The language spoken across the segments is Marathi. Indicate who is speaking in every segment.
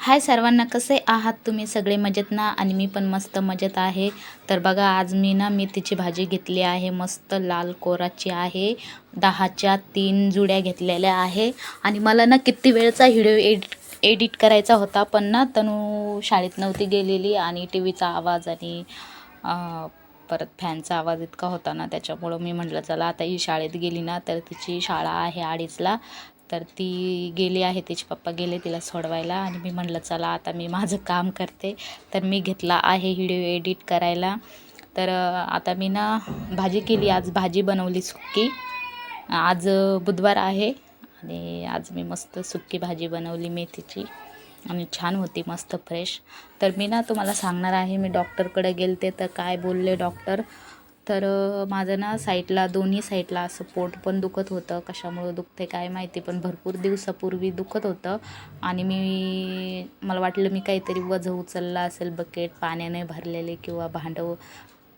Speaker 1: हाय सर्वांना कसे आहात तुम्ही? सगळे मजेत ना? आणि मी पण मस्त मजेत आहे. तर बघा आज मी ना मेथीची भाजी घेतली आहे. मस्त लाल कोराची आहे. दहाच्या तीन जुड्या घेतलेल्या आहे. आणि मला ना किती वेळचा व्हिडिओ एडिट एडिट करायचा होता पण ना तनू शाळेत नव्हती गेलेली आणि टी व्हीचा आवाज आणि परत फॅनचा आवाज इतका होता ना त्याच्यामुळं मी म्हटलं चला आता ही शाळेत गेली ना तर तिची शाळा आहे अडीचला तर ती गेली आहे तिचे पप्पा गेले तिला सोडवायला आणि मी म्हटलं चला आता मी माझं काम करते. तर मी घेतला आहे व्हिडिओ एडिट करायला. तर आता मी ना भाजी केली आज भाजी बनवली सुक्की. आज बुधवार आहे आणि आज मी मस्त सुक्की भाजी बनवली मेथीची. आणि छान होती मस्त फ्रेश. तर मी ना तुम्हाला सांगणार आहे मी डॉक्टरकडे गेलते तर काय बोलले डॉक्टर? तर माझं ना साईडला दोन्ही साईडला असं पोट पण दुखत होतं. कशामुळं दुखते काय माहिती पण भरपूर दिवसापूर्वी दुखत होतं. आणि मी मला वाटलं मी काहीतरी वजं उचललं असेल बकेट पाण्याने भरलेले किंवा भांडव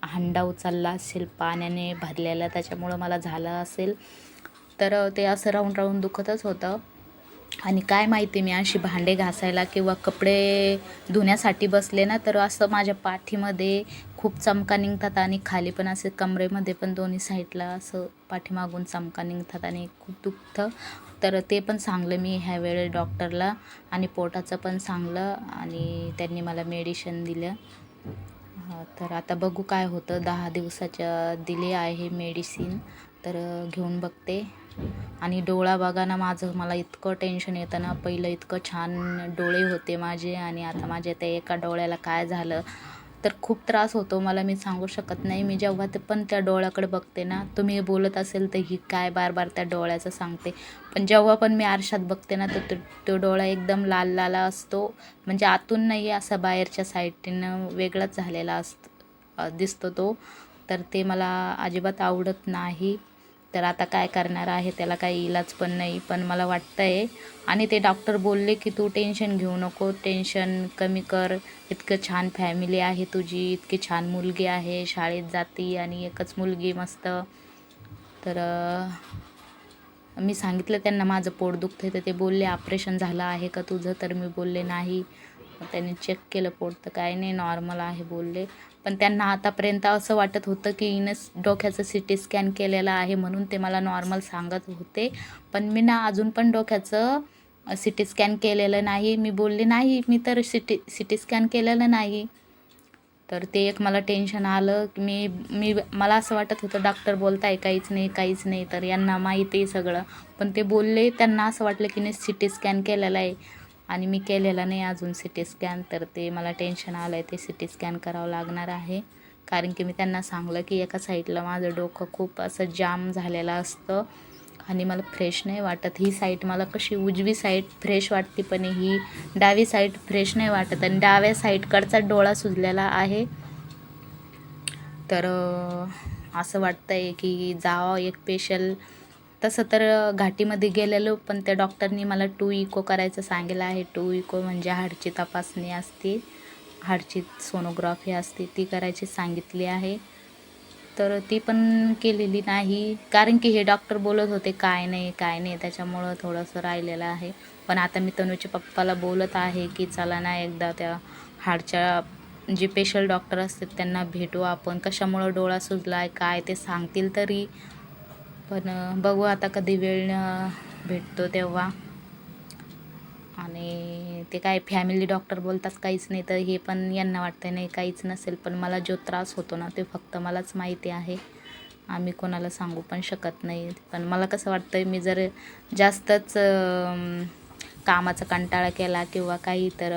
Speaker 1: हांडा उचलला असेल पाण्याने भरलेला त्याच्यामुळं मला झालं असेल. तर ते असं राहून राहून दुखतच होतं. आणि काय माहिती मी अशी भांडे घासायला किंवा कपडे धुण्यासाठी बसले ना तर असं माझ्या पाठीमध्ये खूप चमका निघतात आणि खाली पण असे कमरेमध्ये पण दोन्ही साईडला असं पाठीमागून चमका निघतात आणि खूप दुखतं. तर ते पण सांगलं मी ह्या वेळेस डॉक्टरला आणि पोटाचं पण सांगलं आणि त्यांनी मला मेडिशन दिलं. तर आता बघू काय होतं. दहा दिवसाच्या दिले आहे मेडिसिन. तर घेऊन बघते. आणि डोळा बघा ना माझं. मला इतकं टेन्शन येतं ना. पहिलं इतकं छान डोळे होते माझे आणि आता माझ्या त्या एका डोळ्याला काय झालं? तर खूप त्रास होतो मला मी सांगू शकत नाही. मी जेव्हा ते पण त्या डोळ्याकडे बघते ना तुम्ही बोलत असेल तर ही काय बार बार त्या डोळ्याचं सांगते. पण जेव्हा पण मी आरशात बघते ना तर तो तो डोळा एकदम लाल लाल असतो. म्हणजे आतून नाही असा बाहेरच्या साईडनं वेगळाच झालेला असतो दिसतो तो. तर ते मला अजिबात आवडत नाही. तर आता काय करणार आहे त्याला काही इलाज पण नाही पण मला वाटतं आहे आणि ते डॉक्टर बोलले की तू टेन्शन घेऊ नको टेन्शन कमी कर. इतकं छान फॅमिली आहे तुझी इतकी छान मुलगी आहे शाळेत जाती आणि एकच मुलगी मस्त. तर मी सांगितलं त्यांना माझं पोट दुखतं तर ते बोलले ऑपरेशन झालं आहे का तुझं? तर मी बोलले नाही. त्यांनी चेक केलं पोट तर काय नाही नॉर्मल आहे बोलले. पण त्यांना आतापर्यंत असं वाटत होतं की इनस डोक्याचं सी टी स्कॅन केलेलं आहे म्हणून ते मला नॉर्मल सांगत होते. पण मी ना अजून पण डोक्याचं सी टी स्कॅन केलेलं नाही. मी बोलले नाही मी तर C T C T scan केलेलं नाही. तर ते एक मला टेन्शन आलं की मी मी मला असं वाटत होतं डॉक्टर बोलताय काहीच नाही काहीच नाही तर यांना माहिती आहे सगळं. पण ते बोलले त्यांना असं वाटलं की नाही सी टी स्कॅन केलेला आहे. आणि मी केलेला नाही अजून सी टी स्कॅन तर ते मला टेन्शन आलं आहे ते सी टी स्कॅन करावं लागणार आहे. कारण की मी त्यांना सांगलं की एका साईडला माझं डोकं खूप असं जाम झालेलं असतं. आणि मला फ्रेश नाही वाटत. ही साईड मला कशी उजवी साईड फ्रेश वाटते पण ही डावी साईड फ्रेश नाही वाटत. आणि डाव्या साईडकडचा डोळा सुजलेला आहे. तर असं वाटतं आहे की जावं एक पेशल तसं तर घाटीमध्ये गेलेलो पण त्या डॉक्टरनी मला टू इको करायचं सांगितलं आहे. टू इको म्हणजे हाडची तपासणी असते हाडची सोनोग्राफी असते ती करायची सांगितली आहे. तर ती पण केलेली नाही. कारण की हे डॉक्टर बोलत होते काय नाही काय नाही त्याच्यामुळं थोडंसं राहिलेलं आहे. पण आता मी तनूच्या पप्पाला बोलत आहे की चला ना एकदा त्या हाडच्या जे पेशल डॉक्टर असतात त्यांना भेटू आपण. कशामुळं डोळा सुजला आहे काय ते सांगतील तरी. पण बघू आता कधी वेळ भेटतो तेव्हा. आणि ते काय फॅमिली डॉक्टर बोलतात काहीच नाही. तर हे पण यांना वाटतं नाही काहीच नसेल पण मला जो त्रास होतो ना ते फक्त मलाच माहिती आहे. आम्ही कोणाला सांगू पण शकत नाही. पण मला कसं वाटतं आहे मी जर जास्तच कामाचा कंटाळा केला किंवा काही तर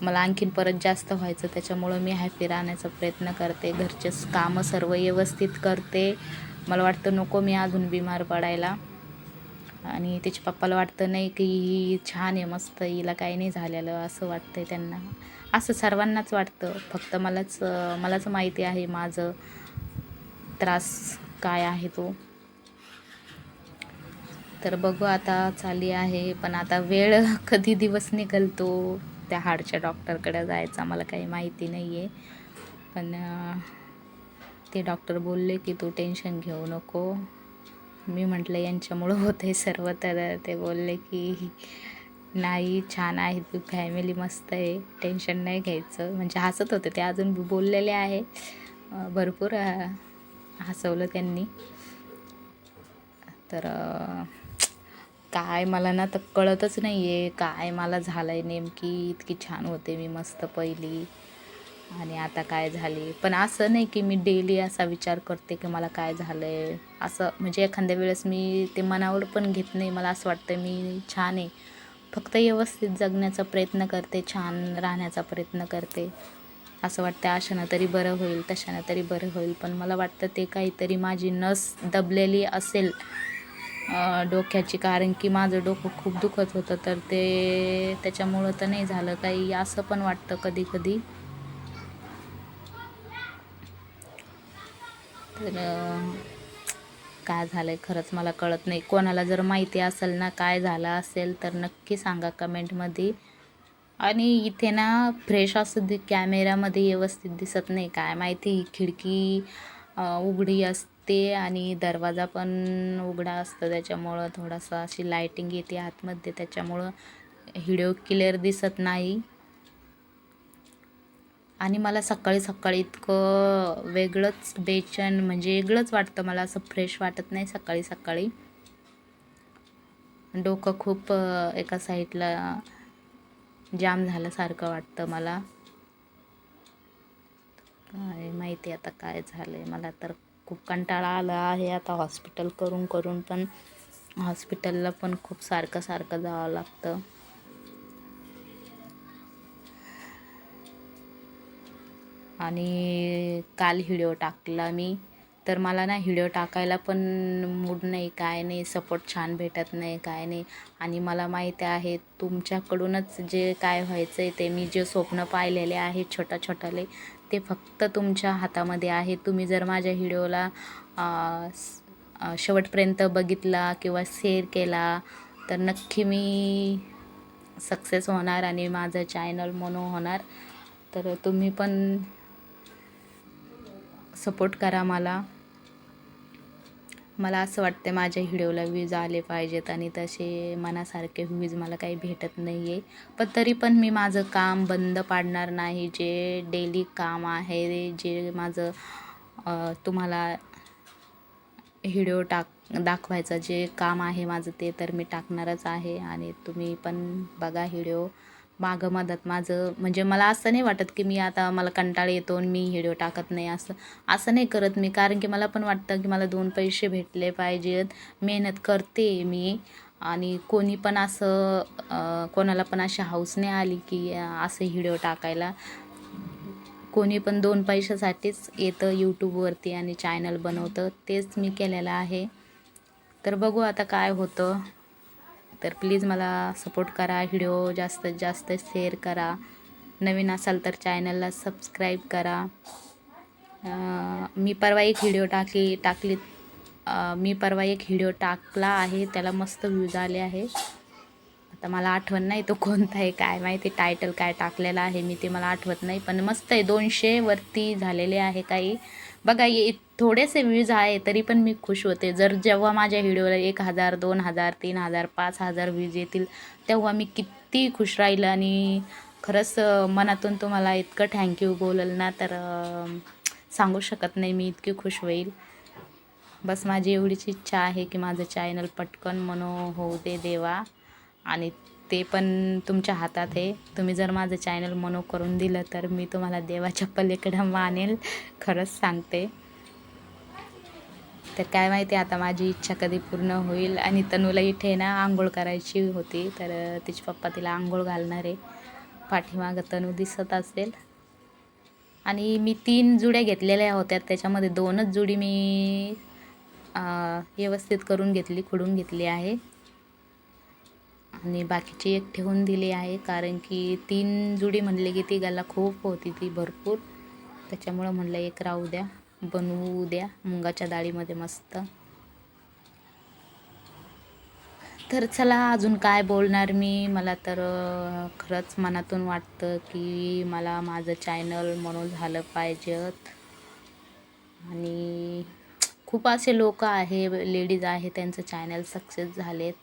Speaker 1: मला आणखीन परत जास्त व्हायचं. त्याच्यामुळं मी हॅपी राहण्याचा प्रयत्न करते. घरचे कामं सर्व व्यवस्थित करते. मला वाटतं नको मी अजून बिमार पडायला. आणि त्याच्या पप्पाला वाटतं नाही की ही छान आहे मस्त हिला काही नाही झालेलं असं वाटतंय त्यांना. असं सर्वांनाच वाटतं. फक्त मलाच मलाच माहिती आहे माझं त्रास काय आहे तो. तर बघू आता चाली आहे पण आता वेळ कधी दिवस निघलतो त्या हाडच्या डॉक्टरकडे जायचा मला काही माहिती नाही आहे पण ते डॉक्टर बोलले की तू टेन्शन घेऊ नको मी म्हटलं यांच्यामुळं होतं आहे सर्व. तर ते बोलले की नाही छान आहे तू फॅमिली मस्त आहे टेन्शन नाही घ्यायचं. म्हणजे हसत होते ते अजून बोललेले आहे. भरपूर हसवलं त्यांनी. तर काय मला ना तर कळतच नाही आहे काय मला झालं आहे नेमकी इतकी छान होते मी मस्त पहिली. आणि आता काय झाली? पण असं नाही की मी डेली असा विचार करते की मला काय झालं आहे असं म्हणजे एखाद्या वेळेस मी ते मनावर पण घेत नाही. मला असं वाटतं मी छान आहे. फक्त व्यवस्थित जगण्याचा प्रयत्न करते छान राहण्याचा प्रयत्न करते. असं वाटतं अशानं तरी बरं होईल तशानं तरी बरं होईल. पण मला वाटतं ते काहीतरी माझी नस दबलेली असेल डोक्याची. कारण की माझं डोकं खूप दुखत होतं. तर ते त्याच्यामुळं तर नाही झालं काही. असं पण वाटतं कधी कधी तर काय झालं आहे खरंच मला कळत नाही. कोणाला जर माहिती असेल ना काय झालं असेल तर नक्की सांगा कमेंटमध्ये. आणि इथे ना फ्रेश असं दि कॅमेऱ्यामध्ये व्यवस्थित दिसत नाही. काय माहिती खिडकी उघडी असते आणि दरवाजा पण उघडा असतो. त्याच्यामुळं थोडासा अशी लायटिंग येते आतमध्ये. त्याच्यामुळं व्हिडिओ क्लिअर दिसत नाही. आणि मला सकाळी सकाळी इतकं वेगळंच बेचैन म्हणजे वेगळंच वाटतं. मला असं फ्रेश वाटत नाही सकाळी सकाळी. डोकं खूप एका साईडला जाम झाल्यासारखं वाटतं मला. काय माहिती आता काय झालं आहे मला तर खूप कंटाळा आला आहे आता हॉस्पिटल करून करून पण हॉस्पिटलला पण खूप सारखं सारखं जावं लागतं. आणि काल व्हिडिओ टाकला मी. तर मला ना व्हिडिओ टाकायला पण मूड नाही काय नाही सपोर्ट छान भेटत नाही काय नाही. आणि मला माहिती आहे तुमच्याकडूनच जे काय व्हायचं आहे ते मी जे स्वप्न पाहिलेले आहे छोटा छोटाले ते फक्त तुमच्या हातामध्ये आहे. तुम्ही जर माझ्या व्हिडिओला शेवटपर्यंत बघितला किंवा शेअर केला तर नक्की मी सक्सेस होणार आणि माझं चॅनल मोनो होणार. तर तुम्ही पण सपोर्ट करा मला. मला असं वाटतं माझ्या व्हिडिओला व्ह्यूज आले पाहिजेत आणि तसे मनासारखे व्ह्यूज मला काही भेटत नाही आहे पण तरी पण मी माझं काम बंद पाडणार नाही. जे डेली काम आहे जे माझं तुम्हाला व्हिडिओ टाक दाखवायचं जे काम आहे माझं ते तर मी टाकणारच आहे. आणि तुम्ही पण बघा व्हिडिओ. मागं मदत माझं. म्हणजे मला असं नाही वाटत की मी आता मला कंटाळा येतो आणि मी व्हिडिओ टाकत नाही असं. असं नाही करत मी. कारण की मला पण वाटतं की मला दोन पैसे भेटले पाहिजेत. मेहनत करते मी. आणि कोणी पण असं कोणाला पण अशी हौस नाही आली की असं हिडिओ व्हिडिओ टाकायला. कोणी पण दोन पैशासाठीच येतं यूट्यूबवरती आणि चॅनल बनवतं. तेच मी केलेलं आहे. तर बघू आता काय होतं. तर प्लीज मला सपोर्ट करा व्हिडिओ जास्तीत जास्त शेअर करा. नवीन असाल तर चॅनलला सबस्क्राईब करा. मी परवा एक व्हिडिओ टाकली टाकली मी परवा एक व्हिडिओ टाकला आहे त्याला मस्त व्ह्यूज आले आहे. आता मला आठवण नाही तो कोणता आहे काय माहिती टायटल काय टाकलेला आहे मी ते मला आठवत नाही पण मस्त आहे. दोनशे वरती झालेले आहे काही. बघा ये थोडेसे व्ह्यूज आहे तरी पण मी खुश होते. जर जेव्हा माझ्या व्हिडिओला एक हजार दोन हजार तीन हजार पाच हजार व्ह्यूज येतील तेव्हा मी किती खुश राहील. आणि खरंच मनातून तुम्हाला इतकं थँक्यू बोलल ना तर सांगू शकत नाही मी इतकी खुश होईल. बस माझी एवढीच इच्छा आहे की माझं चॅनल पटकन मनो होऊ दे देवा. आणि ते पण तुमच्या हातात आहे. तुम्ही जर माझं चॅनल मनो करून दिलं तर मी तुम्हाला देवाच्या पलीकडं मानेल खरंच सांगते. तर काय माहिती आता माझी इच्छा कधी पूर्ण होईल. आणि तनूला इथे ना आंघोळ करायची होती. तर तिचे पप्पा तिला आंघोळ घालणार आहे. पाठीमागं तनू दिसत असेल. आणि मी तीन जुड्या घेतलेल्या होत्या. त्याच्यामध्ये दोनच जुडी मी व्यवस्थित करून घेतली खुडून घेतली आहे. आणि बाकीची एक ठेवून दिली आहे कारण की तीन जुडी म्हणले की ती गला खूप होती ती भरपूर. त्याच्यामुळं म्हणलं एक राहू द्या बनवू द्या मुगाच्या डाळीमध्ये मस्त. तर चला अजून काय बोलणार मी? मला तर खरंच मनातून वाटतं की मला माझं चॅनल म्हणून झालं पाहिजेत. आणि खूप असे लोक आहे लेडीज आहे त्यांचं चॅनल सक्सेस झालेत.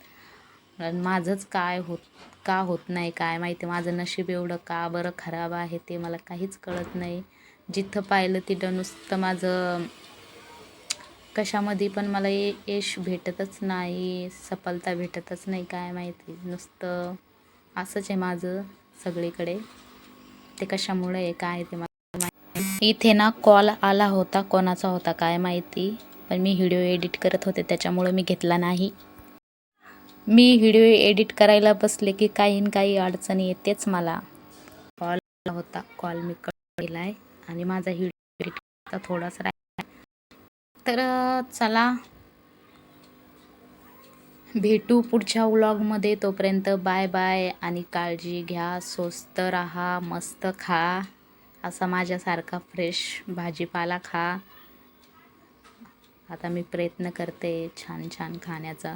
Speaker 1: कारण माझंच काय होत का होत नाही काय माहिती माझं नशीब एवढं का बरं खराब आहे ते मला काहीच कळत नाही. जिथं पाहिलं तिथं नुसतं माझं कशामध्ये पण मला ये यश भेटतच नाही सफलता भेटतच नाही काय माहिती. नुसतं असंच आहे माझं सगळीकडे. ते कशामुळे आहे काय ते मला माहिती इथे ना कॉल आला होता कोणाचा होता काय माहिती. पण मी व्हिडिओ एडिट करत होते त्याच्यामुळं मी घेतला नाही. मी व्हिडिओ एडिट करायला बसले की काही न काही अडचणी येतेच मला. कॉल होता. कॉल मी कट केला आहे आणि माझा व्हिडिओ एडिट थोडासा राहिला तर चला. भेटू पुढच्या व्लॉगमध्ये तोपर्यंत बाय बाय आणि काळजी घ्या. स्वस्त राहा मस्त खा. असा माझ्यासारखा फ्रेश भाजीपाला खा. आता मी प्रयत्न करते छान छान खाण्याचा.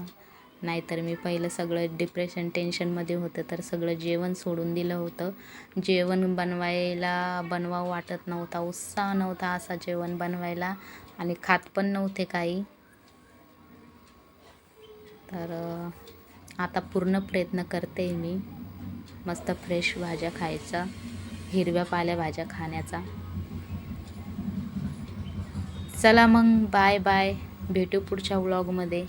Speaker 1: नाहीतर मी पहिलं सगळं डिप्रेशन टेन्शनमध्ये होतं तर सगळं जेवण सोडून दिलं होतं. जेवण बनवायला बनवावं वाटत नव्हता उत्साह नव्हता असा जेवण बनवायला. आणि खात पण नव्हते काही. तर आता पूर्ण प्रयत्न करते मी. मस्त फ्रेश भाज्या खायचा हिरव्या पालेभाज्या खाण्याचा. चला मग बाय बाय भेटू पुढच्या व्लॉगमध्ये